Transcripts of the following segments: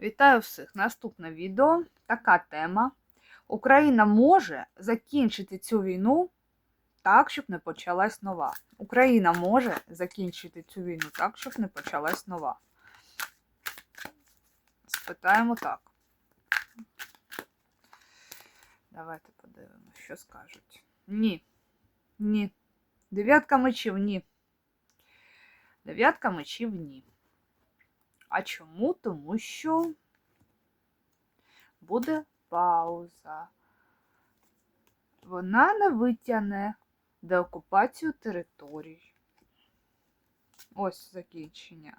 Вітаю всіх! Наступне відео. Така тема. Україна може закінчити цю війну так, щоб не почалась нова. Україна може закінчити цю війну так, щоб не почалась нова. Спитаємо так. Давайте подивимося, що скажуть. Ні. Ні. Дев'ятка мечів ні. Дев'ятка мечів ні. А чому? Тому що буде пауза. Вона не витягне деокупацію територій. Ось закінчення.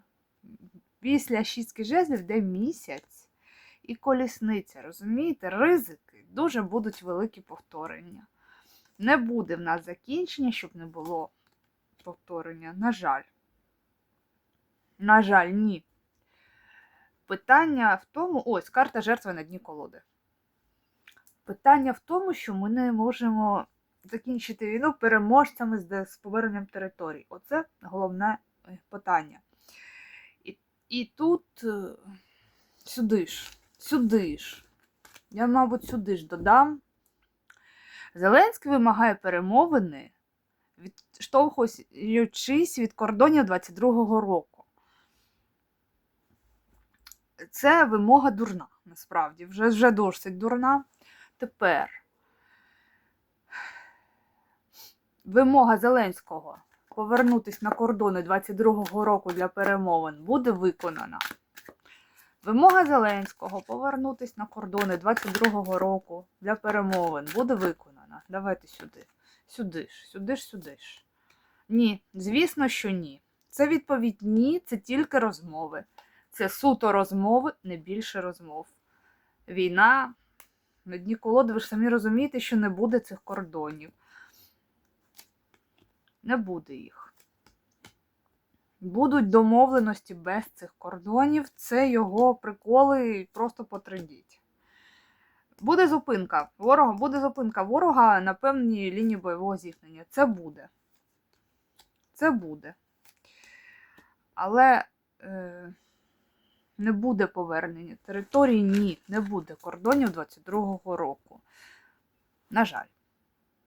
Після шістки жезлів йде місяць і колісниця. Розумієте, ризики дуже будуть великі повторення. Не буде в нас закінчення, щоб не було повторення. На жаль. На жаль, ні. Питання в тому, ось карта жертви на дні колоди. Питання в тому, що ми не можемо закінчити війну переможцями з, поверненням територій. Оце головне е, питання. І, і тут е, сюди ж, сюди ж. Я, мабуть, сюди ж додам. Зеленський вимагає перемовини, відштовхуючись від кордонів 22-го року це вимога дурна, насправді, вже, вже досить дурна. Тепер вимога Зеленського повернутися на кордони 22-го року для перемовин буде виконана. Вимога Зеленського повернутися на кордони 22-го року для перемовин буде виконана. Давайте сюди. Сюди ж, сюди ж, сюди ж. Ні, звісно, що ні. Це відповідь ні, це тільки розмови. Це суто розмови, не більше розмов. Війна на дні колоди, ви ж самі розумієте, що не буде цих кордонів. Не буде їх. Будуть домовленості без цих кордонів. Це його приколи просто потрендіть. Буде зупинка ворога, буде зупинка ворога на певній лінії бойового зіткнення. Це буде. Це буде. Але. Е... Не буде повернення території, ні, не буде кордонів 22-го року. На жаль.